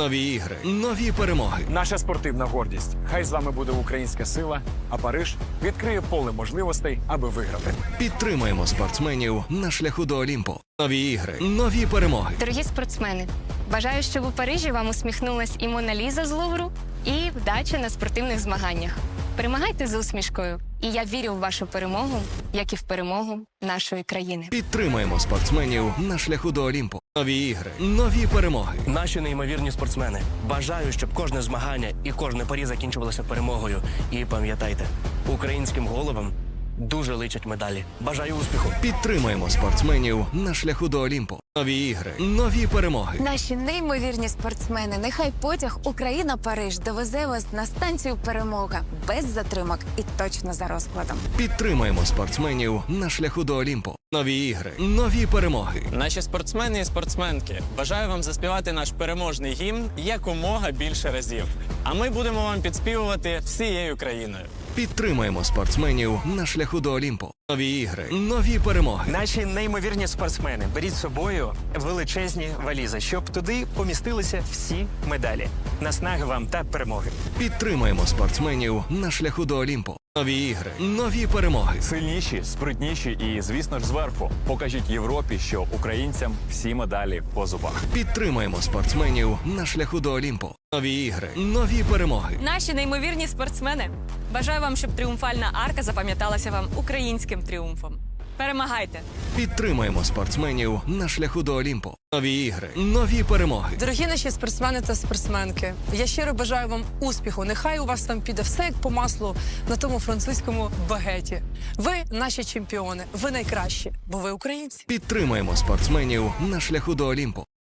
Нові ігри, нові перемоги. Наша спортивна гордість. Хай з вами буде українська сила, а Париж відкриє поле можливостей, аби виграти. Підтримаємо спортсменів на шляху до Олімпу. Нові ігри, нові перемоги. Дорогі спортсмени, бажаю, щоб у Парижі вам усміхнулась і Мона Ліза з Лувру, і вдача на спортивних змаганнях. Перемагайте з усмішкою, і я вірю в вашу перемогу, як і в перемогу нашої країни. Підтримаємо спортсменів на шляху до Олімпу. Нові ігри, нові перемоги. Наші неймовірні спортсмени. Бажаю, щоб кожне змагання і кожне парі закінчувалося перемогою. І пам'ятайте, українським головам дуже личать медалі. Бажаю успіху! Підтримаємо спортсменів на шляху до Олімпу. Нові ігри, нові перемоги. Наші неймовірні спортсмени. Нехай потяг Україна Париж довезе вас на станцію перемога без затримок і точно за розкладом. Підтримаємо спортсменів на шляху до Олімпу. Нові ігри, нові перемоги. Наші спортсмени і спортсменки, бажаю вам заспівати наш переможний гімн якомога більше разів. А ми будемо вам підспівувати всією країною. Підтримаємо спортсменів на шляху до Олімпу. Нові ігри, нові перемоги. Наші неймовірні спортсмени беріть з собою величезні валізи, щоб туди помістилися всі медалі. Наснаги вам та перемоги. Підтримаємо спортсменів на шляху до Олімпу. Нові ігри, нові перемоги. Сильніші, спритніші і, звісно ж, зверху. Покажіть Європі, що українцям всі медалі по зубах. Підтримаємо спортсменів на шляху до Олімпу. Нові ігри, нові перемоги. Наші неймовірні спортсмени. Бажаю вам, щоб тріумфальна арка запам'яталася вам українським тріумфом. Перемагайте! Підтримаємо спортсменів на шляху до Олімпу. Нові ігри, нові перемоги. Дорогі наші спортсмени та спортсменки, я щиро бажаю вам успіху. Нехай у вас там піде все як по маслу на тому французькому багеті. Ви наші чемпіони, ви найкращі, бо ви українці. Підтримаємо спортсменів на шляху до Олімпу.